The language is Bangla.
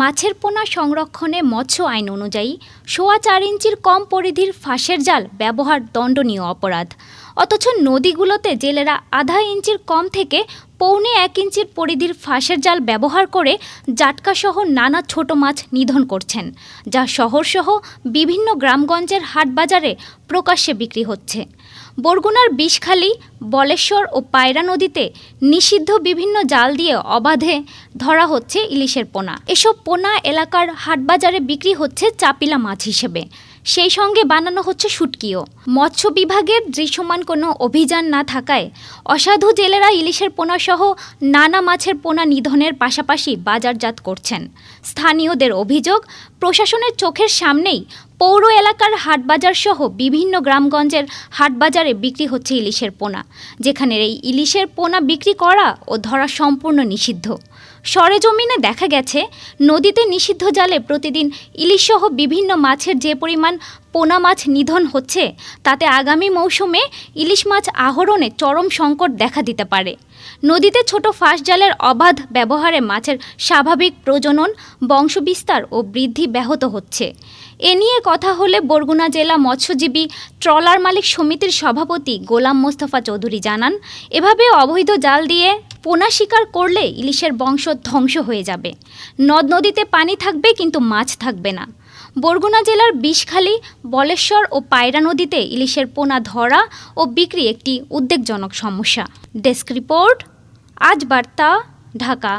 মাছের পোনা সংরক্ষণে মৎস্য আইন অনুযায়ী সোয়া চার ইঞ্চির কম পরিধির ফাঁসের জাল ব্যবহার দণ্ডনীয় অপরাধ। অথচ নদীগুলোতে জেলেরা আধা ইঞ্চির কম থেকে পৌনে এক ইঞ্চির পরিধির ফাঁসের জাল ব্যবহার করে জাটকাসহ নানা ছোট মাছ নিধন করছেন, যা শহরসহ বিভিন্ন গ্রামগঞ্জের হাটবাজারে প্রকাশ্যে বিক্রি হচ্ছে। বরগুনার বিষখালী, বলেশ্বর ও পায়রা নদীতে নিষিদ্ধ বিভিন্ন জাল দিয়ে অবাধে ধরা হচ্ছে ইলিশের পোনা। এসব পোনা এলাকার হাটবাজারে বিক্রি হচ্ছে চাপিলা মাছ হিসেবে। সেই সঙ্গে বানানো হচ্ছে শুটকিও। মৎস্য বিভাগের দৃশ্যমান কোনো অভিযান না থাকায় অসাধু জেলেরা ইলিশের পোনাসহ নানা মাছের পোনা নিধনের পাশাপাশি বাজারজাত করছেন। স্থানীয়দের অভিযোগ, প্রশাসনের চোখের সামনেই পৌর এলাকার হাটবাজার সহ বিভিন্ন গ্রামগঞ্জের হাটবাজারে বিক্রি হচ্ছে ইলিশের পোনা যেখানে এই ইলিশের পোনা বিক্রি করা ও ধরা সম্পূর্ণ নিষিদ্ধ। সরেজমিনে দেখা গেছে, নদীতে নিষিদ্ধ জালে প্রতিদিন ইলিশসহ বিভিন্ন মাছের যে পরিমাণ পোনা মাছ নিধন হচ্ছে, তাতে আগামী মৌসুমে ইলিশ মাছ আহরণে চরম সংকট দেখা দিতে পারে। নদীতে ছোট ফাঁস জালের অবাধ ব্যবহারে মাছের স্বাভাবিক প্রজনন, বংশবিস্তার ও বৃদ্ধি ব্যাহত হচ্ছে। এ নিয়ে কথা হলে বরগুনা জেলা মৎস্যজীবী ট্রলার মালিক সমিতির সভাপতি গোলাম মোস্তফা চৌধুরী জানান, এভাবে অবৈধ জাল দিয়ে পোনা শিকার করলে ইলিশের বংশ ধ্বংস হয়ে যাবে। নদ নদীতে পানি থাকবে কিন্তু মাছ থাকবে না। বরগুনা জেলার বিষখালী, বলেশ্বর ও পায়রা নদীতে ইলিশের পোনা ধরা ও বিক্রি একটি উদ্বেগজনক সমস্যা। ডেস্ক রিপোর্ট, আজ বার্তা, ঢাকা।